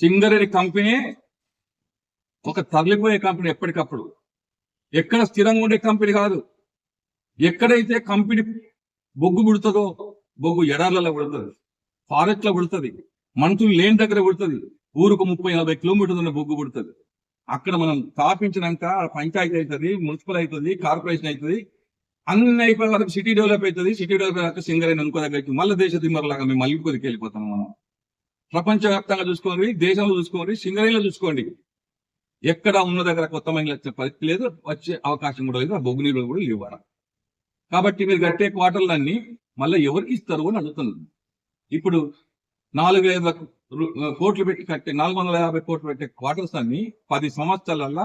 Singareni company ఒక తరలిపోయే company ఎప్పటికప్పుడు. ఎక్కడ స్థిరంగా ఉండే కంపెనీ కాదు. ఎక్కడైతే కంపెనీ బొగ్గు పుడుతుందో బొగ్గు ఎడార్లలో పుడుతుంది ఫారెస్ట్లో పుడుతుంది మనుషులు లేని దగ్గర పుడుతుంది ఊరుకు ముప్పై నలభై కిలోమీటర్లు ఉన్న బొగ్గు పుడుతుంది. అక్కడ మనం స్థాపించినాక పంచాయతీ అవుతుంది మున్సిపల్ అవుతుంది కార్పొరేషన్ అవుతుంది అన్ని అయిపోయిన వరకు సిటీ డెవలప్ అవుతుంది సిటీ డెవలప్ అయ్యాక అయిన అనుకో దగ్గరికి మళ్ళీ దేశ దిమ్మరలాగా మేము మళ్ళీ కొద్దికి వెళ్ళిపోతాం మనం. ప్రపంచవ్యాప్తంగా చూసుకోండి దేశంలో చూసుకోండి సింగరేణిలో చూసుకోండి. ఎక్కడ ఉన్న దగ్గర కొత్త మహిళలు వచ్చే పరిస్థితి లేదు వచ్చే అవకాశం కూడా లేదు ఆ బొగ్గు నీళ్ళు కూడా లేవు కాబట్టి మీరు కట్టే క్వార్టర్లన్నీ మళ్ళీ ఎవరికి ఇస్తారు అని అడుగుతున్నారు ఇప్పుడు నాలుగు వేల కోట్లు పెట్టి కట్టే నాలుగు వందల యాభై కోట్లు పెట్టే క్వార్టర్స్ అన్ని పది సంవత్సరాల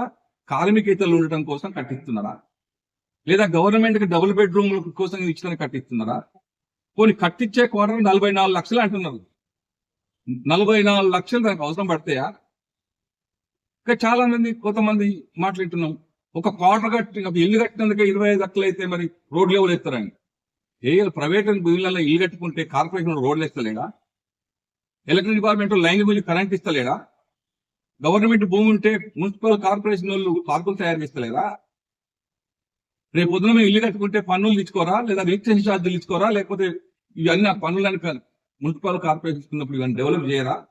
కార్మికేతలు ఉండటం కోసం కట్టిస్తున్నారా? లేదా గవర్నమెంట్కి డబుల్ బెడ్రూమ్ కోసం ఇచ్చిన కట్టిస్తున్నారా? పోనీ కట్టించే క్వార్టర్ నలభై నాలుగు లక్షలు అంటున్నారు. నలభై నాలుగు లక్షలు దానికి అవసరం పడతాయా ఇంకా చాలా మంది కొంతమంది మాట్లాడుతున్నాం. ఒక క్వార్టర్ కట్టి ఇల్లు కట్టినందుకే ఇరవై ఐదు లక్షలు అయితే మరి రోడ్లు ఎవరు ఎత్తారని ఏ ప్రైవేట్ భూములలో ఇల్లు కట్టుకుంటే కార్పొరేషన్ రోడ్లు వేస్తలేడా ఎలక్ట్రిక్ డిపార్ట్మెంట్ లైన్ గురించి కరెంట్ ఇస్తలేడా? గవర్నమెంట్ భూమి ఉంటే మున్సిపల్ కార్పొరేషన్ వాళ్ళు పార్కులు తయారు చేస్తలేదా రేపు పొద్దున మేము ఇల్లు కట్టుకుంటే పన్నులు తీసుకోరా? లేదా రిజిస్ట్రేషన్ ఛార్జీలు తీసుకోరా? లేకపోతే ఇవన్నీ ఆ పన్నులని మున్సిపల్ కార్పొరేషన్ ఉన్నప్పుడు ఇవన్నీ డెవలప్ చేయరా?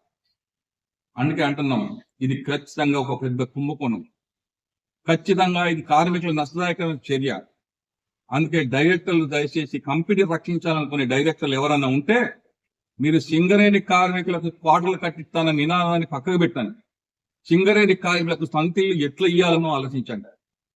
అందుకే అంటున్నాం. ఇది ఖచ్చితంగా ఒక పెద్ద కుంభకోణం. ఖచ్చితంగా ఇది కార్మికుల నష్టదాయకమైన చర్య. అందుకే డైరెక్టర్లు దయచేసి కంపెనీ రక్షించాలనుకునే డైరెక్టర్లు ఎవరన్నా ఉంటే మీరు సింగరేణి కార్మికులకు క్వార్టర్లు కట్టిస్తాన నినాదాన్ని పక్కకు పెట్టండి. సింగరేణి కార్మికులకు సంతీలు ఎట్లా ఇయ్యాలనో ఆలోచించండి.